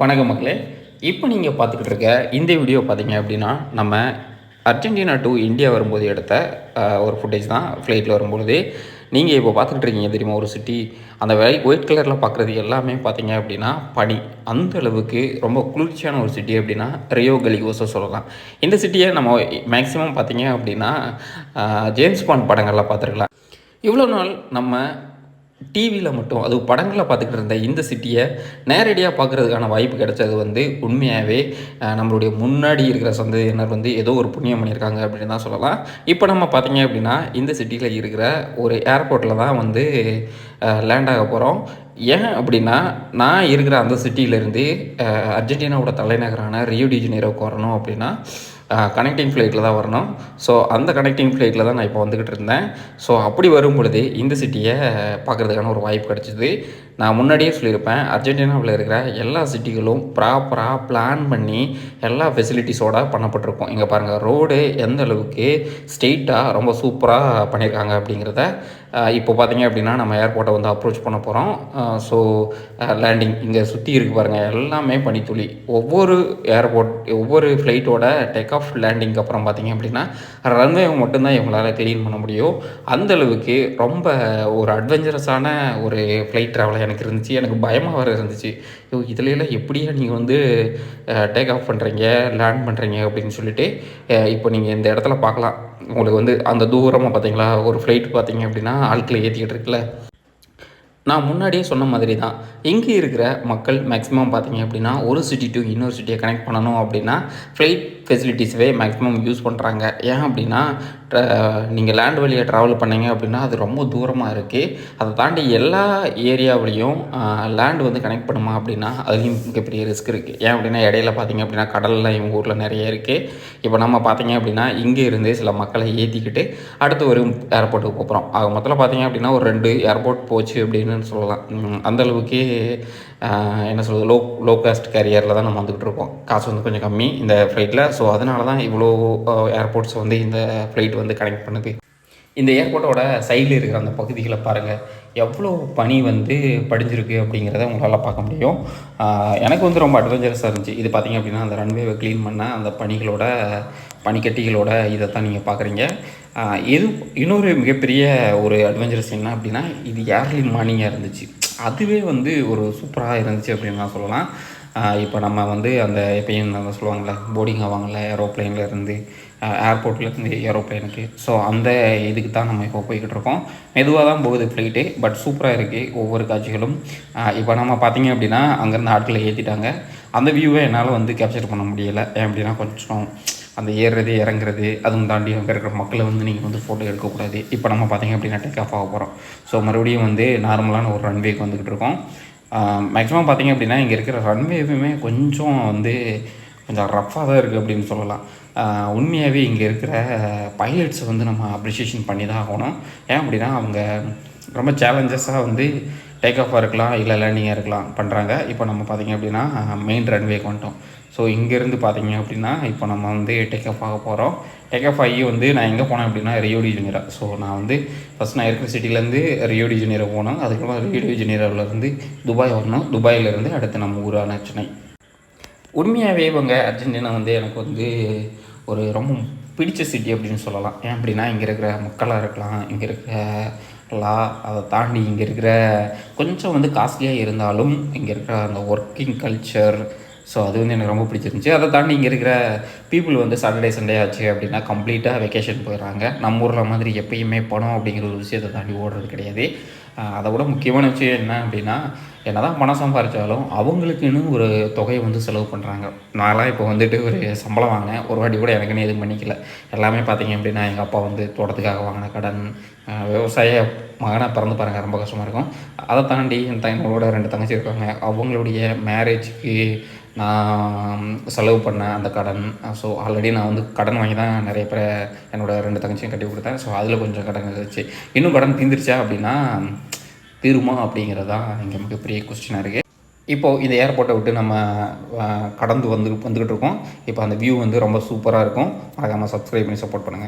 வணக்கம் மக்களே. இப்போ நீங்கள் பார்த்துக்கிட்டு இருக்க இந்த வீடியோ பார்த்தீங்க அப்படின்னா நம்ம அர்ஜென்டினா டு இந்தியா வரும்போது எடுத்த ஒரு ஃபுட்டேஜ் தான் ஃப்ளைட்டில் வரும்பொழுது. நீங்கள் இப்போ பார்த்துக்கிட்டு இருக்கீங்க தெரியுமா ஒரு சிட்டி அந்த ஒயிட் கலரில் பார்க்குறது எல்லாமே பார்த்தீங்க அப்படின்னா பனி. அந்த அளவுக்கு ரொம்ப குளிர்ச்சியான ஒரு சிட்டி அப்படின்னா ரியோ கலிகோஸோ சொல்லலாம். இந்த சிட்டியை நம்ம மேக்ஸிமம் பார்த்தீங்க அப்படின்னா ஜேம்ஸ் பாண்ட் படங்களில் பார்த்துருக்கலாம். இவ்வளோ நாள் நம்ம டிவியில் மட்டும் அது படங்களில் பார்த்துக்கிட்டு இருந்த இந்த சிட்டியை நேரடியாக பார்க்குறதுக்கான வாய்ப்பு கிடைச்சது வந்து உண்மையாகவே நம்மளுடைய முன்னாடி இருக்கிற சந்ததியினர் வந்து ஏதோ ஒரு புண்ணியம் பண்ணியிருக்காங்க அப்படின்னு தான் சொல்லலாம். இப்போ நம்ம பார்த்தீங்க அப்படின்னா இந்த சிட்டியில் இருக்கிற ஒரு ஏர்போர்ட்டில் தான் வந்து லேண்ட் ஆக போகிறோம் ஏன் அப்படின்னா நான் இருக்கிற அந்த சிட்டியிலேருந்து அர்ஜென்டினாவோட தலைநகரான ரியோ டி வரணும் அப்படின்னா கனெக்டிங் ஃப்ளைட்டில் தான் வரணும். ஸோ அந்த கனெக்டிங் ஃப்ளைட்டில் தான் நான் இப்போ வந்துக்கிட்டு இருந்தேன். ஸோ அப்படி வரும் பொழுது இந்த சிட்டியை பார்க்குறதுக்கான ஒரு வாய்ப்பு கிடச்சிது. நான் முன்னாடியே சொல்லியிருப்பேன் அர்ஜென்டினாவில் இருக்கிற எல்லா சிட்டிகளும் ப்ராப்பராக பிளான் பண்ணி எல்லா ஃபெசிலிட்டிஸோட பண்ணப்பட்டிருக்கும். இங்கே பாருங்கள் ரோடு எந்த அளவுக்கு ஸ்ட்ரெயிட்டாக ரொம்ப சூப்பராக பண்ணியிருக்காங்க அப்படிங்கிறத இப்போ பார்த்தீங்க அப்படின்னா நம்ம ஏர்போர்ட்டை வந்து அப்ரோச் பண்ண போகிறோம் ஸோ லேண்டிங் இங்கே சுற்றி இருக்கு பாருங்கள் எல்லாமே பனித்துளி. ஒவ்வொரு ஏர்போர்ட் ஒவ்வொரு ஃப்ளைட்டோட டேக் ஆஃப் லேண்டிங்க்கு அப்புறம் பார்த்தீங்க அப்படின்னா ரன்வே மட்டும்தான் இவங்களால் க்ளீன் பண்ண முடியும். அந்தளவுக்கு ரொம்ப ஒரு அட்வென்ச்சரஸான ஒரு ஃப்ளைட் ட்ராவல் எனக்கு இருந்துச்சு எனக்கு பயமாக வர இருந்துச்சு. ஸோ இதுலையெல்லாம் எப்படியா நீங்கள் வந்து டேக் ஆஃப் பண்ணுறீங்க லேண்ட் பண்ணுறீங்க அப்படின்னு சொல்லிட்டு இப்போ நீங்கள் இந்த இடத்துல பார்க்கலாம். உங்களுக்கு வந்து அந்த தூரமாக பார்த்தீங்களா? ஒரு ஃப்ளைட் பார்த்தீங்க அப்படின்னா ஆட்களை ஏற்றிக்கிட்டு இருக்குல்ல. நான் முன்னாடியே சொன்ன மாதிரி தான் இங்கே இருக்கிற மக்கள் மேக்ஸிமம் பார்த்தீங்க அப்படின்னா ஒரு சிட்டி டு இன்னொரு சிட்டியை கனெக்ட் பண்ணணும் அப்படின்னா ஃப்ளைட் ஃபெசிலிட்டிஸ்வே மேக்ஸிமம் யூஸ் பண்ணுறாங்க ஏன் அப்படின்னா நீங்கள் லேண்ட் வழியாக ட்ராவல் பண்ணீங்க அப்படின்னா அது ரொம்ப தூரமாக இருக்குது அதை தாண்டி எல்லா ஏரியாவிலையும் லேண்ட் வந்து கனெக்ட் பண்ணுமா அப்படின்னா அதுலேயும் மிகப்பெரிய ரிஸ்க் இருக்குது ஏன் அப்படின்னா இடையில பார்த்தீங்க அப்படின்னா கடல்லாம் இவங்க ஊரில் நிறைய இருக்குது இப்போ நம்ம பார்த்தீங்க அப்படின்னா இங்கே இருந்து சில மக்களை ஏற்றிக்கிட்டு அடுத்து ஒரு ஏர்போர்ட்டுக்கு போகிறோம் ஆக மொத்தத்தில் பார்த்தீங்க அப்படின்னா ஒரு ரெண்டு ஏர்போர்ட் போச்சு அப்படின்னு சொல்லலாம். அந்தளவுக்கு அந்த என்ன சொல்கிறது லோ லோ காஸ்ட் கேரியரில் தான் நம்ம வந்துக்கிட்டு இருக்கோம். காசு வந்து கொஞ்சம் கம்மி. இந்த ஃப்ளைட்டில் ஸோ அதனால தான் இவ்வளோ ஏர்போர்ட்ஸ் வந்து இந்த ஃப்ளைட் வந்து கனெக்ட் பண்ணுது. இந்த ஏர்போர்ட்டோட சைடில் இருக்கிற அந்த பகுதிகளை பாருங்கள் எவ்வளோ பனி வந்து படிஞ்சிருக்கு அப்படிங்கிறத உங்களால் பார்க்க முடியும். எனக்கு வந்து ரொம்ப அட்வென்ச்சரஸாக இருந்துச்சு. இது பார்த்தீங்க அப்படின்னா அந்த ரன்வேவை க்ளீன் பண்ண அந்த பனிகளோட பனிக்கட்டிகளோட இதை தான் நீங்கள் பார்க்குறீங்க இது இன்னொரு மிகப்பெரிய ஒரு அட்வென்ச்சரஸ் என்ன அப்படின்னா இது ஏர்லி மார்னிங்காக இருந்துச்சு. அதுவே வந்து ஒரு சூப்பராக இருந்துச்சு அப்படின்னு நான் சொல்லலாம். இப்போ நம்ம வந்து அந்த எப்பயும் நம்ம சொல்லுவாங்கள்ல போர்டிங் ஆவாங்கள்ல ஏரோப்ளைனில் இருந்து ஏர்போர்ட்லேருந்து ஏரோப்ளேனுக்கு ஸோ அந்த இதுக்கு தான் நம்ம இப்போ போய்கிட்டு இருக்கோம். மெதுவாக தான் போகுது ஃப்ளைட்டு பட் சூப்பராக இருக்குது ஒவ்வொரு காட்சிகளும். இப்போ நம்ம பார்த்தீங்க அப்படின்னா அங்கேருந்து ஆட்களை ஏற்றிட்டாங்க அந்த வியூவை என்னால் வந்து கேப்சர் பண்ண முடியலை. ஏன் அப்படின்னா கொஞ்சம் அந்த ஏறுறது இறங்குறது அதுவும் தாண்டி அங்கே இருக்கிற மக்களை வந்து நீங்கள் வந்து ஃபோட்டோ எடுக்கக்கூடாது. இப்போ நம்ம பார்த்தீங்க அப்படின்னா டேக் ஆஃப் ஆக போகிறோம் ஸோ மறுபடியும் வந்து நார்மலான ஒரு ரன்வேக்கு வந்துக்கிட்டு இருக்கோம். மேக்ஸிமம் பார்த்தீங்க அப்படின்னா இங்கே இருக்கிற ரன்வேவுமே கொஞ்சம் வந்து கொஞ்சம் ரஃப்பாக தான் இருக்குது அப்படின்னு சொல்லலாம். உண்மையாகவே இங்கே இருக்கிற பைலட்ஸை வந்து நம்ம அப்ரிஷியேஷன் பண்ணி தான் ஆகணும். ஏன் அப்படின்னா அவங்க ரொம்ப சேலஞ்சஸாக வந்து டேக் ஆஃபாக இருக்கலாம் இல்லை லேண்டிங்காக இருக்கலாம் பண்ணுறாங்க இப்போ நம்ம பார்த்தீங்க அப்படின்னா மெயின் ரன்வேக்கு வந்துட்டோம். ஸோ இங்கேருந்து பார்த்தீங்க அப்படின்னா இப்போ நம்ம வந்து டேக் ஆஃப் ஆக போகிறோம் டேக் ஆஃப் ஆகி வந்து நான் எங்கே போனேன் அப்படின்னா ரியோடி ஸோ நான் வந்து ஃபஸ்ட் நான் இருக்கிற சிட்டிலேருந்து ரியோடி போனோம். அதுக்கப்புறம் ரியோடி டி துபாய் வரணும். துபாயிலேருந்து அடுத்து நம்ம ஊரான சென்னை. உண்மையாகவே இவங்க அர்ஜென்டினா வந்து எனக்கு வந்து ஒரு ரொம்ப பிடிச்ச சிட்டி அப்படின்னு சொல்லலாம். ஏன் அப்படின்னா இங்கே இருக்கிற மக்களாக இருக்கலாம் இங்கே இருக்கிற லா அதை தாண்டி இங்கே இருக்கிற கொஞ்சம் வந்து காஸ்ட்லியாக இருந்தாலும் இங்கே இருக்கிற அந்த ஒர்க்கிங் கல்ச்சர் ஸோ அது வந்து எனக்கு ரொம்ப பிடிச்சிருந்துச்சி. அதை தாண்டி இங்கே இருக்கிற பீப்புள் வந்து சாட்டர்டே சண்டே ஆச்சு அப்படின்னா கம்ப்ளீட்டாக வெக்கேஷன் போயிடுறாங்க. நம்ம ஊரில் மாதிரி எப்பயுமே பணம் அப்படிங்கிற ஒரு விஷயத்தை தாண்டி ஓடுறது கிடையாது. அதை விட முக்கியமான விஷயம் என்ன அப்படின்னா என்ன தான் பணம் சம்பாதிச்சாலும் அவங்களுக்குன்னு ஒரு தொகையை வந்து செலவு பண்ணுறாங்க நான்லாம் இப்போ வந்துட்டு ஒரு சம்பளம் வாங்கினேன். ஒரு வாட்டி கூட எனக்குன்னு எதுவும் பண்ணிக்கல. எல்லாமே பார்த்தீங்க அப்படின்னா எங்கள் அப்பா வந்து தோட்டத்துக்காக வாங்கின கடன் விவசாய மகனாக பிறந்து பாருங்கள் ரொம்ப கஷ்டமாக இருக்கும். அதை தாண்டி என் தங்களோட ரெண்டு தங்கச்சி இருக்காங்க. அவங்களுடைய மேரேஜுக்கு நான் செலவு பண்ணேன் அந்த கடன். ஸோ ஆல்ரெடி நான் வந்து கடன் வாங்கி தான் நிறைய பேரை என்னோட ரெண்டு தங்கச்சியும் கட்டி கொடுத்தேன். ஸோ அதில் கொஞ்சம் கடன் இருந்துச்சு. இன்னும் கடன் தீர்ந்துருச்சா அப்படின்னா தீருமா அப்படிங்கிறது தான் இங்கே மிகப்பெரிய கொஸ்டினாக இருக்குது இப்போது இந்த ஏர்போர்ட்டை விட்டு நம்ம கடந்து வந்து வந்துக்கிட்டு இருக்கோம். இப்போ அந்த வியூ வந்து ரொம்ப சூப்பராக இருக்கும். மறக்காமல் சப்ஸ்கிரைப் பண்ணி சப்போர்ட் பண்ணுங்கள்